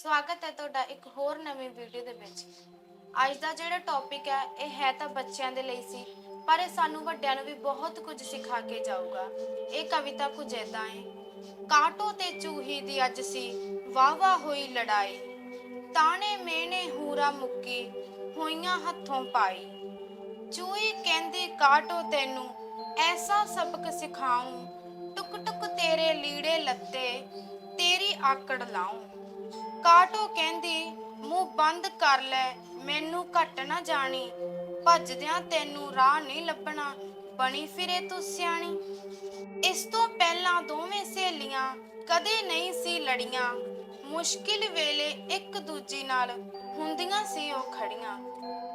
ਸਵਾਗਤ ਹੈ ਤੁਹਾਡਾ ਇੱਕ ਹੋਰ ਨਵੀਂ ਵੀਡੀਓ ਦੇ ਵਿੱਚ। ਅੱਜ ਦਾ ਜਿਹੜਾ ਟੌਪਿਕ ਹੈ, ਇਹ ਹੈ ਤਾਂ ਬੱਚਿਆਂ ਦੇ ਲਈ ਸੀ, ਪਰ ਇਹ ਸਾਨੂੰ ਵੱਡਿਆਂ ਨੂੰ ਵੀ ਬਹੁਤ ਕੁਝ ਸਿਖਾ ਕੇ ਜਾਊਗਾ। ਇਹ ਕਵਿਤਾ ਕੁਝ ਏਦਾਂ ਹੈ ਕਾਟੋ ਤੇ ਚੂਹੀ ਦੀ ਅੱਜ ਸੀ ਵਾਹ ਵਾਹ ਹੋਈ ਲੜਾਈ। ਤਾਣੇ ਮੇਨੇ ਹੂਰਾ ਮੁੱਕੀ, ਹੋਈਆਂ ਹੱਥੋਂ ਪਾਈ। ਚੂਹੀ ਕਹਿੰਦੀ, ਕਾਟੋ ਤੈਨੂੰ ਐਸਾ ਸਬਕ ਸਿਖਾਉਂ ਟੁਕ ਟੁਕ ਤੇਰੇ ਲੀੜੇ ਲੱਤੇ, ਤੇਰੀ ਆਕੜ ਲਾਉਂ ਕਾਟੋ ਕਹਿੰਦੀ, ਮੂੰਹ ਬੰਦ ਕਰ ਲੈ, ਮੈਨੂੰ ਘਟ ਨਾ ਜਾਣੀ। ਭੱਜਦਿਆਂ ਤੈਨੂੰ ਰਾਹ ਨਹੀਂ ਲੱਭਣਾ, ਬਣੀ ਫਿਰੇ ਤੂੰ ਸਿਆਣੀ। ਇਸ ਤੋਂ ਪਹਿਲਾਂ ਦੋਵੇਂ ਸਹੇਲੀਆਂ ਕਦੇ ਨਹੀਂ ਸੀ ਲੜੀਆਂ। ਮੁਸ਼ਕਿਲ ਵੇਲੇ ਇੱਕ ਦੂਜੀ ਨਾਲ ਹੁੰਦੀਆਂ ਸੀ ਉਹ ਖੜੀਆਂ।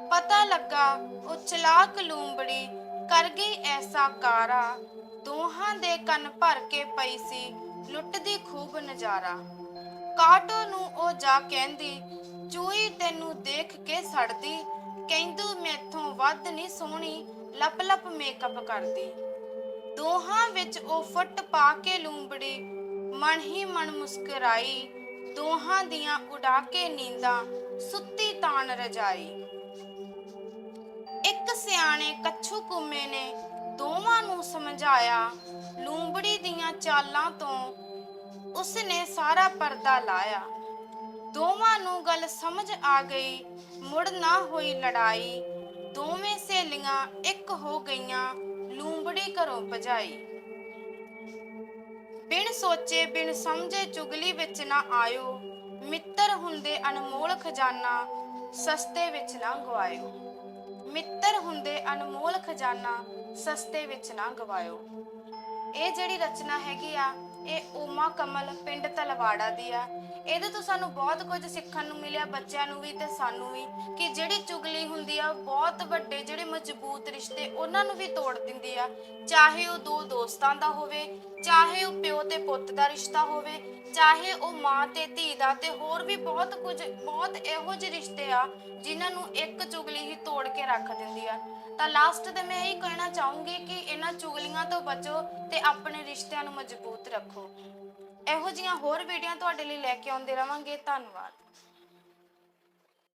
ਪਤਾ ਲੱਗਾ, ਉਹ ਚਲਾਕ ਲੂੰਬੜੀ ਕਰ ਗਈ ਐਸਾ ਕਾਰਾ। ਦੋਹਾਂ ਦੇ ਕੰਨ ਭਰ ਕੇ ਪਈ ਸੀ, ਲੁੱਟਦੀ ਖੂਬ ਨਜ਼ਾਰਾ। ਕਾਟੋ ਨੂੰ ਉਹ ਜਾ ਕਹਿੰਦੀ ਚੂਈ ਤੈਨੂੰ ਦੇਖ ਕੇ ਸੜਦੀ, ਕਹਿੰਦੂ ਮੈਥੋਂ ਵੱਧ ਨਹੀਂ ਸੋਹਣੀ, ਲੱਪ ਲੱਪ ਮੇਕਅਪ ਕਰਦੀ। ਦੋਹਾਂ ਵਿੱਚ ਉਹ ਫੁੱਟ ਪਾ ਕੇ ਲੂੰਬੜੀ, ਮਨ ਹੀ ਮਨ ਮੁਸਕਰਾਈ, ਦੋਹਾਂ ਦੀਆਂ ਉਡਾ ਕੇ ਨੀਂਦਾਂ ਸੁੱਤੀ ਤਾਣ ਰਜਾਈ। ਇੱਕ ਸਿਆਣੇ ਕੱਛੂ ਕੁੰਮੇ ਨੇ ਦੋਵਾਂ ਨੂੰ ਸਮਝਾਇਆ, ਲੂੰਬੜੀ ਦੀਆਂ ਚਾਲਾਂ ਤੋਂ ਉਸਨੇ ਸਾਰਾ ਪਰਦਾ ਲਾਇਆ। ਦੋਵਾਂ ਨੂੰ ਗੱਲ ਸਮਝ ਆ ਗਈ। ਮੁੜ ਨਾ ਹੋਈ ਲੜਾਈ। ਦੋਵੇਂ ਸਹੇਲੀਆਂ ਇੱਕ ਹੋ ਗਈਆਂ, ਲੂੰਬੜੀ ਘਰੋਂ ਭਜਾਈ। ਬਿਨ ਸੋਚੇ, ਬਿਨ ਸਮਝੇ ਚੁਗਲੀ ਵਿੱਚ ਨਾ ਆਇਓ। ਮਿੱਤਰ ਹੁੰਦੇ ਅਨਮੋਲ ਖਜ਼ਾਨਾ, ਸਸਤੇ ਵਿੱਚ ਨਾ ਗਵਾਇਓ ਮਿੱਤਰ ਹੁੰਦੇ ਅਨਮੋਲ ਖਜ਼ਾਨਾ, ਸਸਤੇ ਵਿੱਚ ਨਾ ਗਵਾਇਓ ਇਹ ਜਿਹੜੀ ਰਚਨਾ ਹੈਗੀ ਆ ਇਹ ਓਮਾ ਕਮਲ ਪਿੰਡ ਤਲਵਾੜਾ ਦੀ ਆ। ਇਹਦੇ ਤੋਂ ਸਾਨੂੰ ਬਹੁਤ ਕੁਝ ਸਿੱਖਣ ਨੂੰ ਮਿਲਿਆ, ਬੱਚਿਆਂ ਨੂੰ ਵੀ ਤੇ ਸਾਨੂੰ ਵੀ, ਕਿ ਜਿਹੜੀ ਚੁਗਲੀ ਹੁੰਦੀ ਆ ਬਹੁਤ ਵੱਡੇ ਜਿਹੜੇ ਮਜ਼ਬੂਤ ਰਿਸ਼ਤੇ ਉਹਨਾਂ ਨੂੰ ਵੀ ਤੋੜ ਦਿੰਦੀ ਆ। ਚਾਹੇ ਉਹ ਦੋ ਦੋਸਤਾਂ ਦਾ ਹੋਵੇ ਚਾਹੇ ਉਹ ਪਿਓ ਤੇ ਪੁੱਤ ਦਾ ਰਿਸ਼ਤਾ ਹੋਵੇ, ਚਾਹੇ ਉਹ ਮਾਂ ਤੇ ਧੀ ਦਾ, ਤੇ ਹੋਰ ਵੀ ਬਹੁਤ ਕੁਝ, ਬਹੁਤ ਇਹੋ ਜਿਹੇ ਰਿਸ਼ਤੇ ਆ, ਜਿਨ੍ਹਾਂ ਨੂੰ ਇੱਕ ਚੁਗਲੀ ਹੀ ਤੋੜ ਕੇ ਰੱਖ ਦਿੰਦੀ ਆ। ਤਾਂ ਲਾਸਟ ਤੇ ਮੈਂ ਇਹ ਕਹਿਣਾ ਚਾਹੂੰਗੀ ਕਿ ਇਹਨਾਂ ਚੁਗਲੀਆਂ ਤੋਂ ਬਚੋ ਤੇ ਆਪਣੇ ਰਿਸ਼ਤਿਆਂ ਨੂੰ ਮਜ਼ਬੂਤ ਰੱਖੋ। ਇਹੋ ਜਿਹੀਆਂ ਹੋਰ ਵੀਡੀਓ ਤੁਹਾਡੇ ਲਈ ਲੈ ਕੇ ਆਉਂਦੇ ਰਵਾਂਗੇ। ਧੰਨਵਾਦ।